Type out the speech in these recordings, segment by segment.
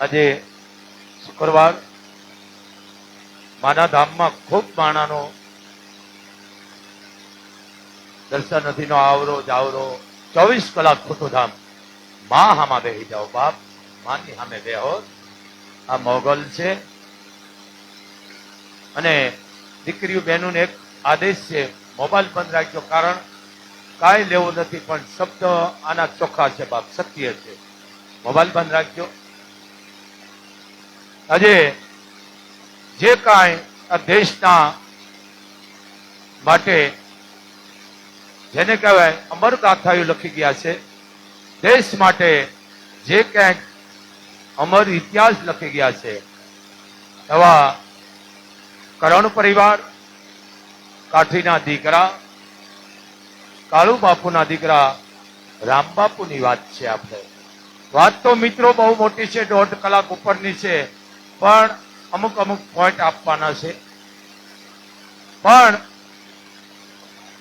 આજે શુક્રવાર માના ધામમાં ખૂબ માણાનો દર્શન નથીનો આવરો જાવરો, ચોવીસ કલાક ખોટું ધામ. માં હામાં બેહી જાઓ બાપ, માની સામે બેહો. આ મોગલ છે. અને દીકરીઓ બહેનોને એક આદેશ છે, મોબાઈલ બંધ રાખજો કારણ કાંઈ લેવું નથી, પણ શબ્દ આના ચોખ્ખા છે બાપ, સત્ય છે. મોબાઈલ બંધ રાખજો. આજે જે કાંઈ આ દેશના માટે જેને કહેવાય અમર ગાથાઓ લખી ગયા છે, દેશ માટે જે ક્યાંક અમર ઇતિહાસ લખી ગયા છે, એવા કરણ પરિવાર, કાઠીના દીકરા, કાળુ બાપુના દીકરા રામબાપુની વાત છે આપણે. વાત તો મિત્રો બહુ મોટી છે, દોઢ કલાક ઉપરની છે. પણ અમુક અમુક પોઈન્ટ આપવાના છે. પણ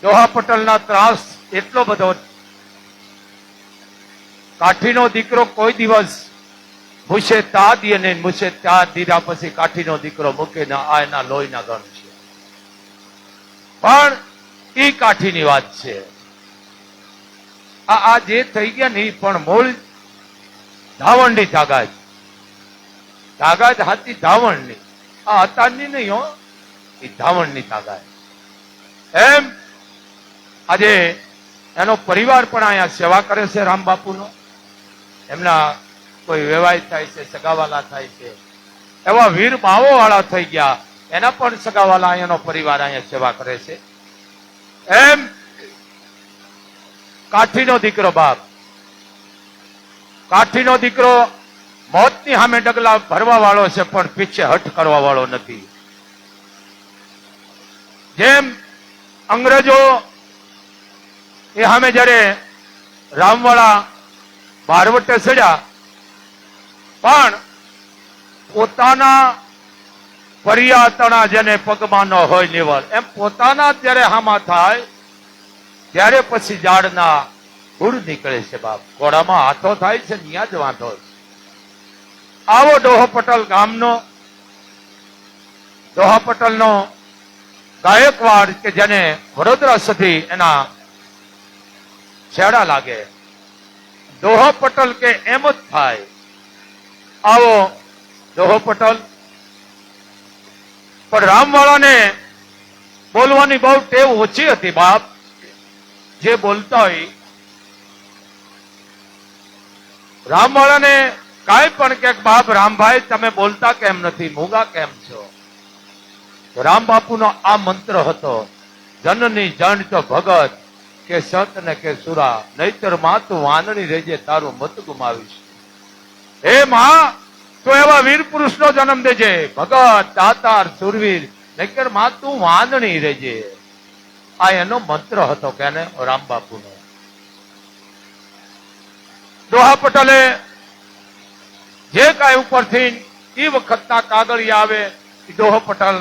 દોહા ત્રાસ એટલો બધો કાઠીનો દીકરો કોઈ દિવસ મૂછે તા દીએ ને મૂછે તા દીધા પછી કાઠીનો દીકરો મૂકે ના આ એના લોહીના ગણ છે. પણ એ કાઠીની વાત છે. આ આ જે થઈ ગયા ને પણ મૂળ ધાવણની તાગાજ તાગાજ હતી ધાવણની. આ અતારની નહીં હો, એ ધાવણની તાગાજ. એમ આજે એનો પરિવાર પણ અહીંયા સેવા કરે છે રામ બાપુનો. એમના કોઈ વેવાય થાય છે, સગાવાલા થાય છે. એવા વીર માવો વાળા થઈ ગયા. એના પણ સગાવાલા અહીંયાનો પરિવાર અહીંયા સેવા કરે છે. એમ કાઠીનો દીકરો બાપ. કાઠીનો દીકરો મોતની સામે ડગલા ભરવા વાળો છે, પણ પીછે હટ કરવા વાળો નથી. જેમ અંગ્રેજો એ સામે જયારે રામવાળા બારવટે ચડ્યા, પણ પોતાના પર્યાતણા જેને પગમાં ન હોય લેવલ એમ પોતાના ત્યારે હામાં થાય, ત્યારે પછી ઝાડના ગુડ નીકળે છે બાપ. ઘોડામાં હાથો થાય છે ત્યાં જ વાંધો આવો ડોહો ગામનો, ડોહા ગાયકવાડ કે જેને વડોદરા સુધી એના છેડા લાગે. પટેલ કે એમ જ થાય. આવો પટેલ. પણ રામવાળાને બોલવાની બહુ ટેવ ઓછી હતી બાપ. જે બોલતા હોય. રામવાળાને કાંઈ પણ કે બાપ, રામભાઈ, તમે બોલતા કેમ નથી? મૂગા કેમ છો? રામ બાપુનો આ મંત્ર હતો, જનની જણ તો ભગત કે સત ને કે સુરા, નહીતરમાં તું વાનણી રેજે તારું મત ગુમાવીશ. હે માં, તો એવા વીર પુરુષનો જન્મ દેજે, ભગત, દાતાર, સુરવીર, નહીતરમાં તું વાંદણી રેજે. આ એનો મંત્ર હતો કેને, રામ બાપુનો. દોહા પટેલે જે કાંઈ ઉપરથી એ વખતના કાગળિયા આવે દોહો પટેલ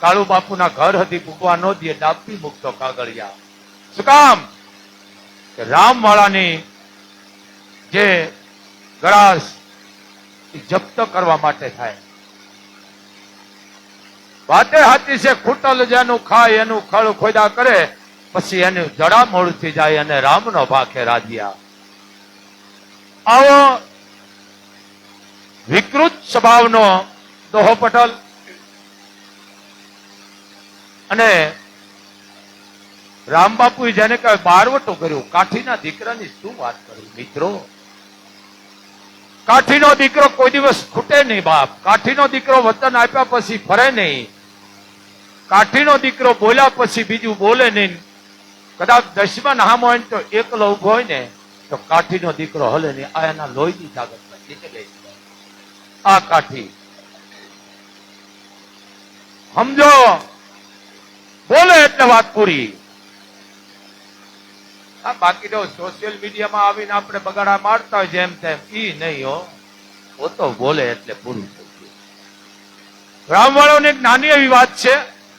કાળુ બાપુના ઘર હતી ભૂગવા ન દે ડાપી મૂકતો કાગળિયા. શું કામ? રામવાળાની જે ગળાશ એ જપ્ત કરવા માટે થાય. વાતે હાથી છે, ખૂટલ જેનું ખાય, એનું ખળ ખોદા કરે, પછી એનું જડામોળથી જાય અને રામનો ભાખે રાજ્યા આવો વિકૃત સ્વભાવનો દોહો પટલ અને રામબાપુ જેને કહેવાય બારવટો કર્યો. કાઠીના દીકરાની શું વાત કરી? મિત્રો, કાઠીનો દીકરો કોઈ દિવસ ખૂટે નહીં બાપ. કાઠીનો દીકરો વતન આપ્યા પછી ફરે નહીં. કાઠીનો દીકરો બોલ્યા પછી બીજું બોલે નહીં. કદાચ દસમા નામ હોય તો એકલો ઊભો હોય ને, તો કાઠીનો દીકરો હલે નહીં. આ એના લોહીની તાકાત ગઈ આ કાઠી સમજો? બોલે એટલે વાત પૂરી. બાકી તો સોશિયલ મીડિયામાં આવીને આપણે બગાડા મારતા હોય જેમ તેમ, ઈ નહીં હો. ઓ તો બોલે એટલે પૂરું થઈ ગયું. રામવાળાની એક નાની એવી વાત છે,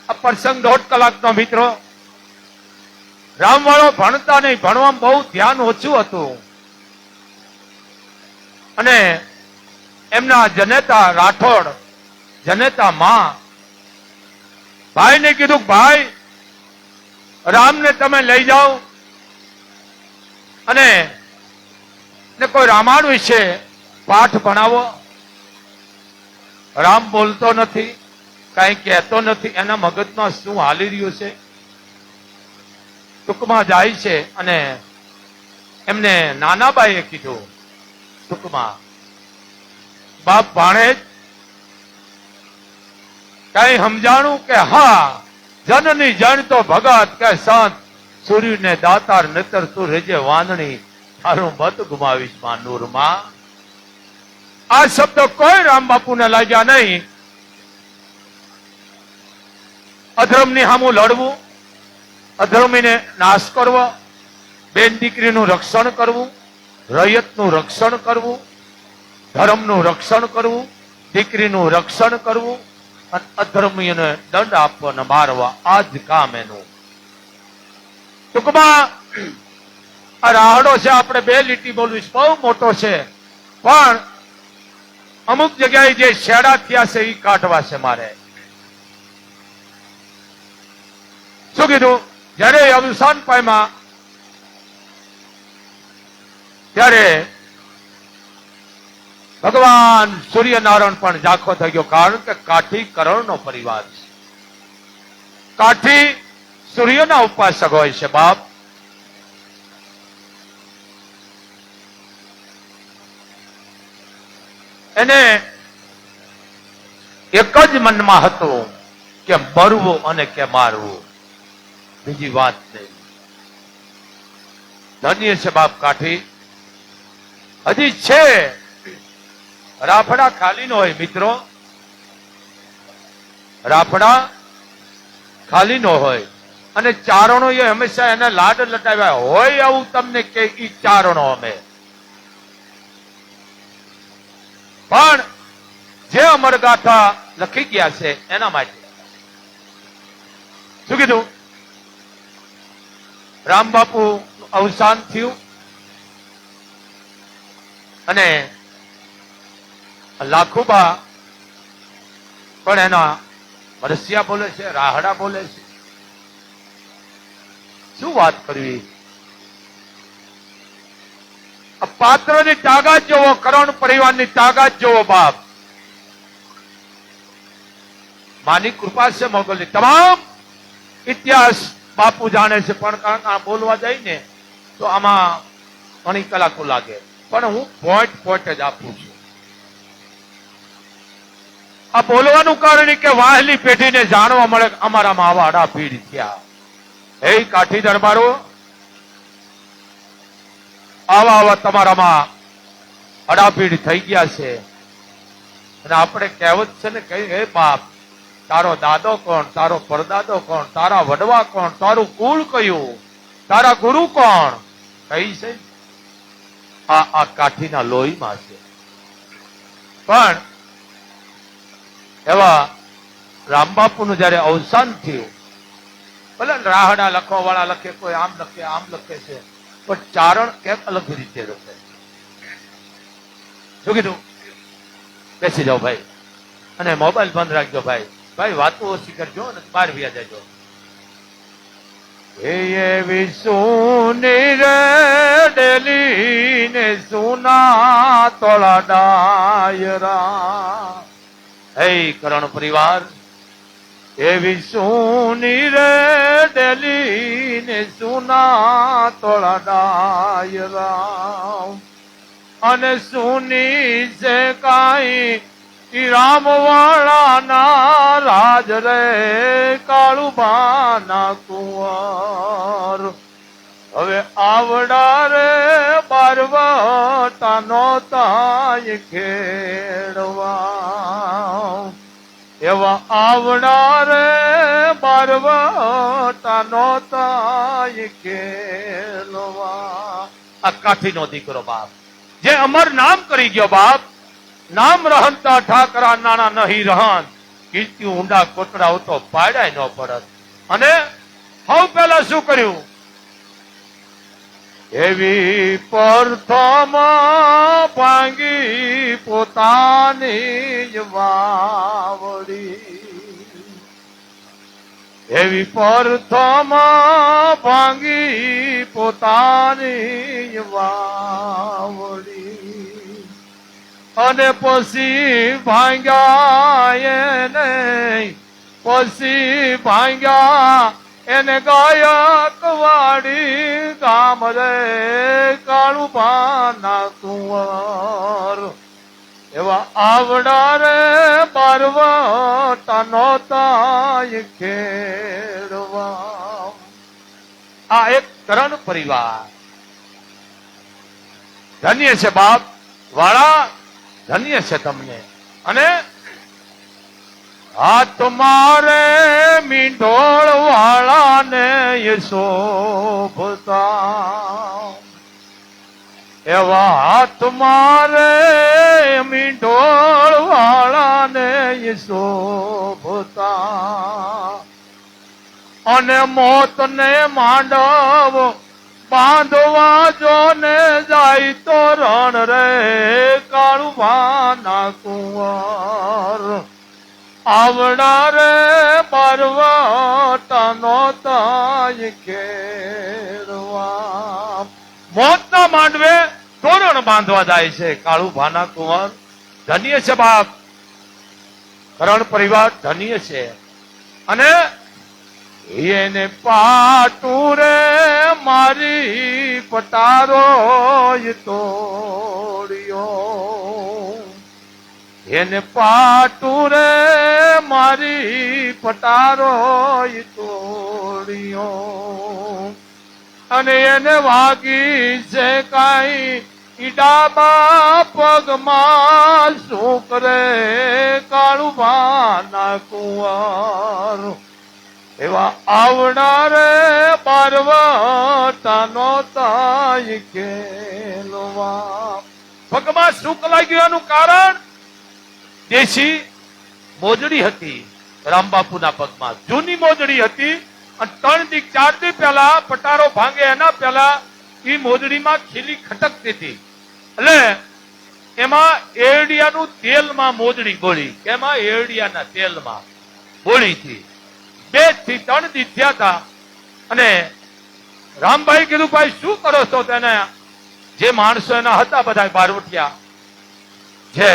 આ પ્રસંગ દોઢ કલાકનો મિત્રો. રામવાળો ભણતા નહીં, ભણવામાં બહુ ધ્યાન ઓછું હતું. અને એમના જનેતા રાઠોડ, જનેતા માં. ભાઈને કીધું, ભાઈ, રામને તમે લઈ જાઓ. અને કોઈ રામાયણ વિશે પાઠ ભણાવો. રામ બોલતો નથી, કઈ કહેતો નથી, એના મગજમાં શું હાલી રહ્યું છે? ટૂંકમાં જાય છે અને એમને નાનાબાઈએ કીધું, ટૂંકમાં બાપ ભાણે કઈ સમજાણું કે હા, જનની જણ તો ભગત કે સંત, સૂર્યને દાતાર નતર તું રેજે વાંદણી તારું મત ગુમાવીશમાં નૂરમાં આ શબ્દ કોઈ રામ બાપુને લાગ્યા નહીં. અધર્મની સામું લડવું, અધર્મીને નાશ કરવો, બેન દીકરીનું રક્ષણ કરવું, રૈયતનું રક્ષણ કરવું ધર્મનું રક્ષણ કરવું, દીકરીનું રક્ષણ કરવું, અને અધર્મીને દંડ આપવાને મારવા, આ જ કામ એનું. ટૂંકમાં, આ રાહડો છે, આપણે બે લીટી બોલવી બહુ મોટો છે. પણ, અમુક જગ્યાએ જે શેડા થયા છે એ કાઢવા છે મારે. શું કીધું? જયારે અવસાન પામ્યા, ત્યારે ભગવાન સૂર્યનારાયણ પણ ઝાંખો થઈ ગયો કારણ કે કાઠી કરણ નો પરિવાર છે. કાઠી સૂર્યના ઉપાસક હોય છે બાપ. એને એક જ મનમાં હતું કે મરવું અને કે મારવું. બીજી વાત નહીં. ધન્ય છે બાપ કાઠી. હજી છે રાફડા ખાલી નો હોય, મિત્રો. રાફડા ખાલી નો હોય. અને ચારણો એ હંમેશા એને લાડ લટાવ્યા હોય આવું તમને કે ચારણો અમે. પણ જે અમરગાથા લખી ગયા છે એના માટે. શું કીધું? રામ બાપુ અવસાન થયું. અને લાખુબા પણ એના મરસિયા બોલે છે, રાહડા બોલે છે. શું વાત કરવી? પાત્રની તાકાત જોવો, કરણ પરિવારની તાકાત જોવો બાપ. માની કૃપા છે મોગલની. તમામ ઇતિહાસ બાપુ જાણે છે, પણ કારણ બોલવા જાય ને, તો આમાં ઘણી કલાકો લાગે. પણ હું પોઈન્ટ પોઈન્ટ જ આપું છું. આ બોલવાનું કારણ કે વાહલી પેઢીને જાણવા મળે અમારામાં આવા આડા ભીડ થયા. હે, કાઠી દરબારો આવા આવા તમારામાં અડાપીડ થઈ ગયા છે. અને આપણે કહેવત છે ને કઈ હે બાપ, તારો દાદો કોણ? તારો પરદાદો કોણ? તારા વડવા કોણ? તારું કુળ કયું? તારા ગુરુ કોણ? કઈ છે. આ આ કાઠીના લોહીમાં છે. પણ એવા રામબાપુનું જયારે અવસાન થયું, ભલે રાહડા લખવા વાળા લખે, કોઈ આમ લખે આમ લખે છે, પણ ચારણ કેમ અલગ રીતે લખે શું કીધું? બેસી જાઓ ભાઈ. અને મોબાઈલ બંધ રાખજો ભાઈ. ભાઈ, વાતો ઓછી કરજો અને બહાર વ્યા જજો. એ એવી સોની રે ડેલી ને સુના તોળા ડાયરા હે કરણ પરિવાર? એવી સુની રે દેલી ને સુના તોળા ડાયરા અને સુની છે કાઈ રામ વાળા ના રાજ રે કાળુબા ના કુંવર. હવે આવડા રે બારવટા નો તાય ખેડવા. એવા આવડા રે બારવટા નો તાય ખેલવા આ કાઠી નો દીકરો બાપ. જે અમર નામ કરી ગયો બાપ, નામ રહનતા ઠાકરા નાણા નહીં રહન કીર્તિ ઊંડા કોટડા તો પાડાય ન પડત. અને સૌ પહેલા શું કર્યું? એવી પ્રથમ ભાંગી પોતાની જ વાવડી. એવી પ્રથમ ભાંગી પોતાની જ વાવડી. અને પછી ભાંગ્યા એને, પછી ભાંગ્યા એને ગાયક વાડી ગામ રે કાળું પાના કુંવર. એવા આવડા રે પર્વત નોતાય ખેડવા. આ એક કરણ પરિવાર. ધન્ય છે બાપ, વાળા, ધન્ય છે તમને. અને હાથ મારે મીંઢોળ વાળાને શોભતા. એવા હાથ મારે મીંઢોળ વાળાને શોભતા. અને મોત ને માંડવ બાંધવા જો ને જાય તો રણ રે કાળુભાના કુંવર. આવડા પર્વતનો તાય ખેડવા મોતના માંડવે તોરણ બાંધવા જાય છે કાળુ ભાના કુંવર. ધન્ય છે બાપ. કરણ પરિવાર ધન્ય છે. અને એને પાટું રે મારી પટારો તોડ્યો. એને પાટું રે મારી પટારો તોડ્યો. અને એને વાગી છે કાંઈ ઈડાબા પગમાં શું કરે કાળું ભાના કુંવર. એવા આવનારે પર્વતનો તાય ખેલવા. પગમાં સુખ લાગ્યું એનું કારણ દેશી મોજડી હતી રામબાપુના પગમાં. જૂની મોજડી હતી અને ત્રણ દી ચાર દી પહેલા પટારો ભાંગે એના પહેલા એ મોજડીમાં ખીલી ખટકતી હતી. એટલે એમાં એરડિયાનું તેલમાં મોજડી ગોળી એમાં એરડિયાના તેલમાં ગોળી હતી. બેથી ત્રણ દી થયા હતા અને રામભાઈ કીધું, ભાઈ, શું કરો છો? તેને જે માણસો એના હતા બધા બારવટિયા જે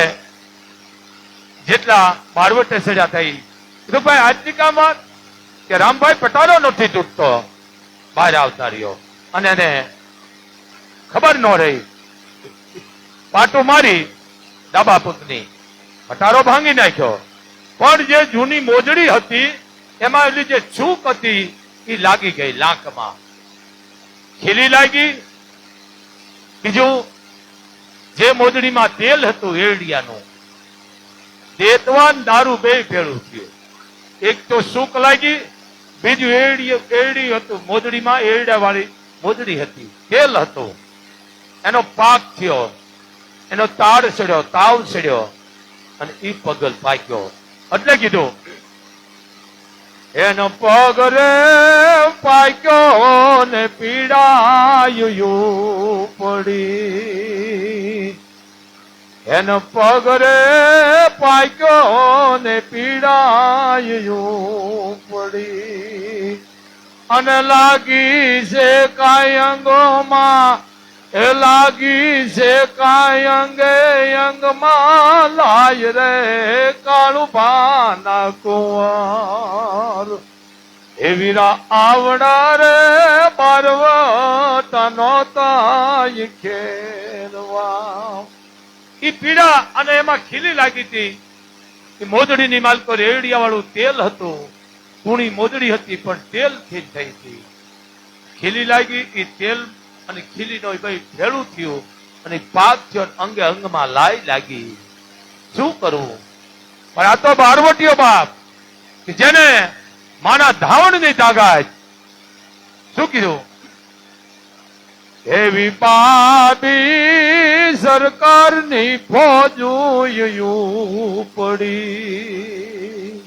જેટલા બારવટે સજા થઈ. કીધું આજની કામમાં કે રામભાઈ પટારો નથી તૂટતો. બહાર આવતા રહ્યો. અને એને ખબર ન રહી. પાટો મારી ડાબા પુતની પટારો ભાંગી નાખ્યો. પણ જે જૂની મોજડી હતી, એમાં એટલી જે છૂક હતી એ લાગી ગઈ લાંકમાં. ખીલી લાગી. બીજું, જે મોજડીમાં તેલ હતું, એરડિયાનું દેતવાન દારૂ બે ભેળું થયું. એક તો સુખ લાગી, બીજું એડી એડી હતું. મોજડીમાં એરડા વાળી મોજડી હતી. તેલ હતો. એનો પાક થયો. એનો તાડ સડ્યો, તાવ સડ્યો અને ઈ પગલ પાક્યો. એટલે કીધું, એનો પગ રે પાક્યો ને પીડાયું પડી. એનો પગરે પાક્યો ને પીડાયું પડી. અને લાગી છે કાંઈ અંગોમાં, એ લાગી છે કાંઈ અંગે અંગમાં લાય રે કાળું ભાના કુંવર એવીરા આવડા રે પર્વત નો તાય ઈ પીડા અને એમાં ખીલી લાગી હતી. એ મોજડીની માલકો રેડિયા વાળું તેલ હતું. કુણી મોજડી હતી, પણ તેલથી થઈ હતી. ખીલી લાગી એ તેલ અને ખીલીનો એ ભાઈ ભેળું થયું અને પાક થયો અંગે અંગમાં લાઈ લાગી. શું કરવું પણ આ તો બારવટીયો બાપ, કે જેને માના ધાવણની તાકાત. શું કીધું? એવી પાબી સરકારની ફોજું પડી.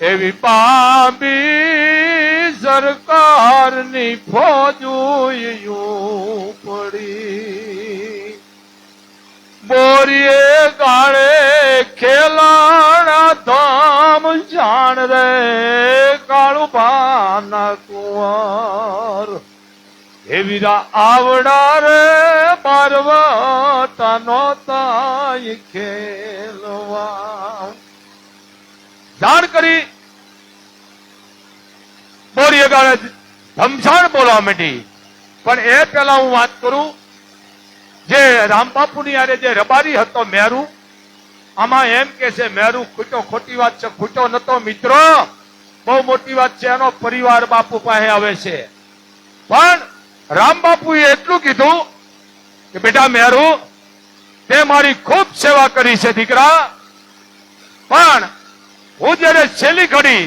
એવી પામી સરકારની ફોજું પડી. બોરીએ ગાળે ખેલાણા ધામ જાણ રે, કાળું પાના કુંવર. હે વીરા આવડા રે ખેલવા. જાણ કરી. બોરી અગાડે ધમસાણ બોલવા માંડી. પણ એ પેલા હું વાત કરું, જે રામબાપુની આરે જે રબારી હતો મેરુ, આમાં એમ કે છે, મેરુ ખૂટો ખોટી વાત છે, ખૂટો નતો મિત્રો. બહુ મોટી વાત છે, એનો પરિવાર બાપુ પાસે આવે છે. પણ રામ બાપુએ એટલું કીધું કે બેટા મેરુ, તે મારી ખૂબ સેવા કરી છે દીકરા. પણ હું જયારે છેલ્લી ઘડી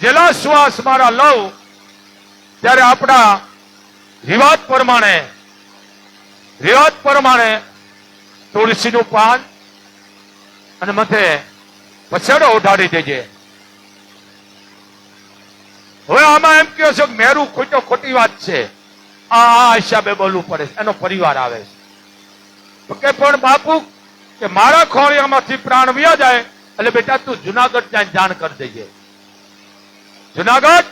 જેલા શ્વાસ મારા લઉં, ત્યારે આપણા રિવાજ પ્રમાણે રિવાજ પ્રમાણે તુલસીનું પાન અને મથે પછેડો ઉઠાડી દેજે. હવે આમાં એમ કહો છો કે મેરું ખોટો ખોટી વાત છે. આ હિસાબે બોલવું પડે છે. એનો પરિવાર આવે છે. પણ બાપુ, કે મારા ખોળિયામાંથી પ્રાણ વ્યા જાય, એટલે બેટા તું જુનાગઢ ત્યાં જાણ કરી દેજે. જુનાગઢ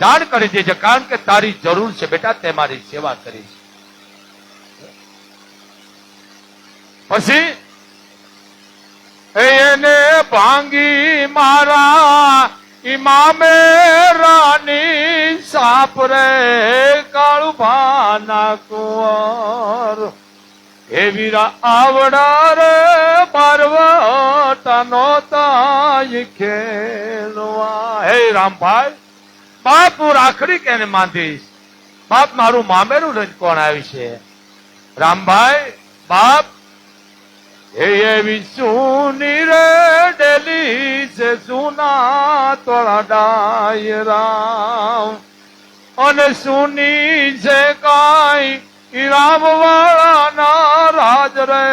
જાણ કરી દેજે, કારણ કે તારી જરૂર છે. બેટા, તે મારી સેવા કરી છે. પછી એને ભાંગી મારા ઇમામે રાની સાપ ભાના કુંવર. હે વીરા આવડા રે પર્વતનો તાય ખેલવા. હે રામભાઈ, બાપ હું રાખડી કેને માંધીશ બાપ મારું મામેરું લઈને કોણ આવી છે? રામભાઈ, બાપ, હે એવી સુની રે ડેલી છે સુના તોળા ડાય રામ. અને સુની છે કાઈ રામ વાળા ના રાજ રે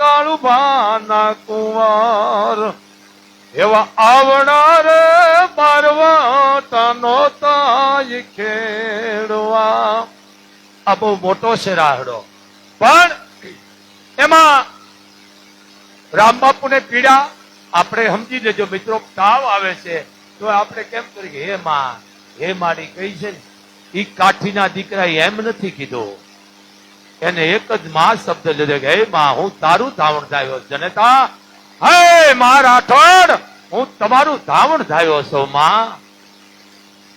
કાળુ ભાના કુંવર. એવા આવનાર પર્વતનો તાય ખેડવા. આ બહુ મોટો છે રાહડો પણ એમાં રામ બાપુને પીડા, આપણે સમજી લેજો મિત્રો, તાવ આવે છે. તો આપણે કેમ કરીએ? હે માં. હે મારી કહી છે, ઈ કાઠીના દીકરા એમ નથી કીધો. એને એક જ માં શબ્દ લીધો હે માં, હું તારું ધાવણ ધાવ્યો જનતા, હે માં રાઠોડ, હું તમારું ધાવણ ધાવ્યો છું, માં.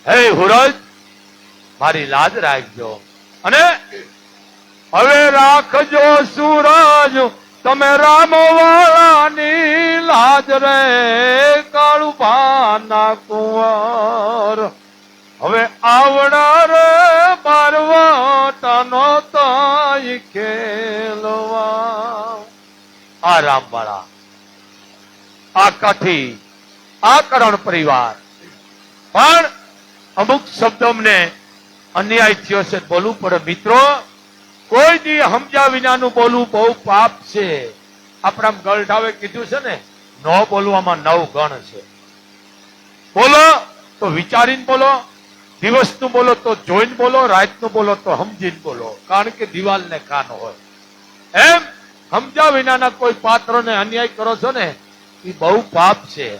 હે હુરજ, મારી લાજ રાખજો. અને, હવે રાખજો સૂરજ, તમે રામ વાળાની લાજ રે, કાળુ પાના કુંવર. હવે આવનાર તનો તાય ખેલવા. આ રામવાળા, આ કાઠી, આ કરણ પરિવાર. પણ અમુક શબ્દો અમને અન્યાય થયો છે, બોલવું પડે. મિત્રો, કોઈ દી સમજ્યા વિનાનું બોલવું બહુ પાપ છે. આપણા ગળઢાવે કીધું છે ને, ન બોલવામાં નવ ગણ છે. બોલો, તો વિચારીને બોલો. દિવસનું બોલો તો જોઈને બોલો, રાતનું બોલો તો સમજીને બોલો. કારણ કે દિવાલને કાન હોય. એમ સમજ્યા વિનાના કોઈ પાત્રને અન્યાય કરો છો ને એ બહુ પાપ છે.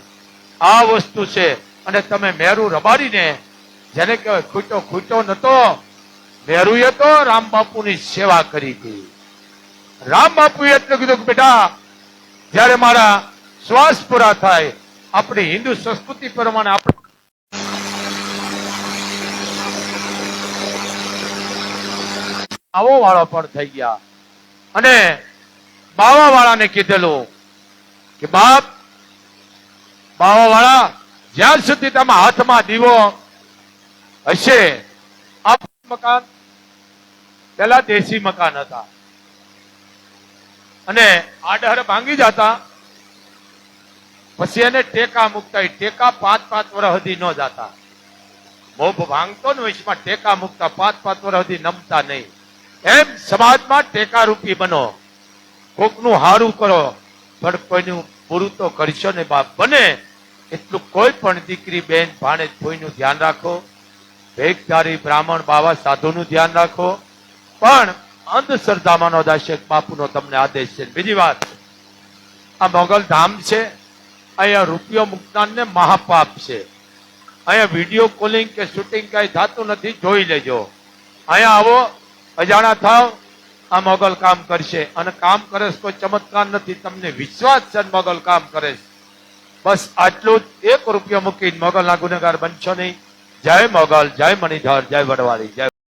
આ વસ્તુ છે. અને તમે મેરું રબાડીને જેને કહેવાય ખૂટો ખૂટો નતો, મેરુએ તો રામ બાપુની સેવા કરી હતી. રામ બાપુ એટલે કીધું કે બેટા, જ્યારે મારા શ્વાસ પૂરા થાય, આપણી હિન્દુ સંસ્કૃતિ પ્રમાણે આપણે આવો વાળો પણ થઈ ગયા. અને બાવા વાળાને કીધેલું કે, બાપ બાવા વાળા જ્યાં સુધી તમે હાથમાં દીવો હશે મકાન પેલા દેશી મકાન હતા. અને આડહર ભાંગી જતા. પછી એને ટેકા મૂકતા ટેકા પાંચ પાંચ વર્ષ સુધી ન જાતા. મોભ ભાંગતો ને ટેકા મૂકતા, પાંચ પાંચ વર્ષ સુધી નમતા નહીં. એમ સમાજમાં ટેકારૂપી બનો. કોકનું હારું કરો, પણ કોઈનું પૂરું તો કરશો ને બાપ. બને એટલું કોઈ પણ દીકરી, બેન ભાણેજ કોઈનું ધ્યાન રાખો. ભેગધારી, બ્રાહ્મણ, બાવા, સાધુનું ધ્યાન રાખો. પણ અંધશ્રદ્ધામાંનો દાશેક બાપુનો તમને આદેશ છે. બીજી વાત, આ મોગલ ધામ છે. અહીંયા રૂપિયો મૂકનારને મહાપાપ છે. અહીંયા વીડિયો કોલિંગ કે શૂટિંગ કઈ થતું નથી, જોઈ લેજો. અહીંયા આવો અજાણા થાવ, આ મોગલ કામ કરશે. અને કામ કરે કોઈ ચમત્કાર નથી. તમને વિશ્વાસ છે મોગલ કામ કરે બસ આટલું જ. એક રૂપિયો મૂકીને મોગલના ગુનેગાર બનશો નહીં. જય મોગલ, જય મણિધર, જય વડવાળી, જય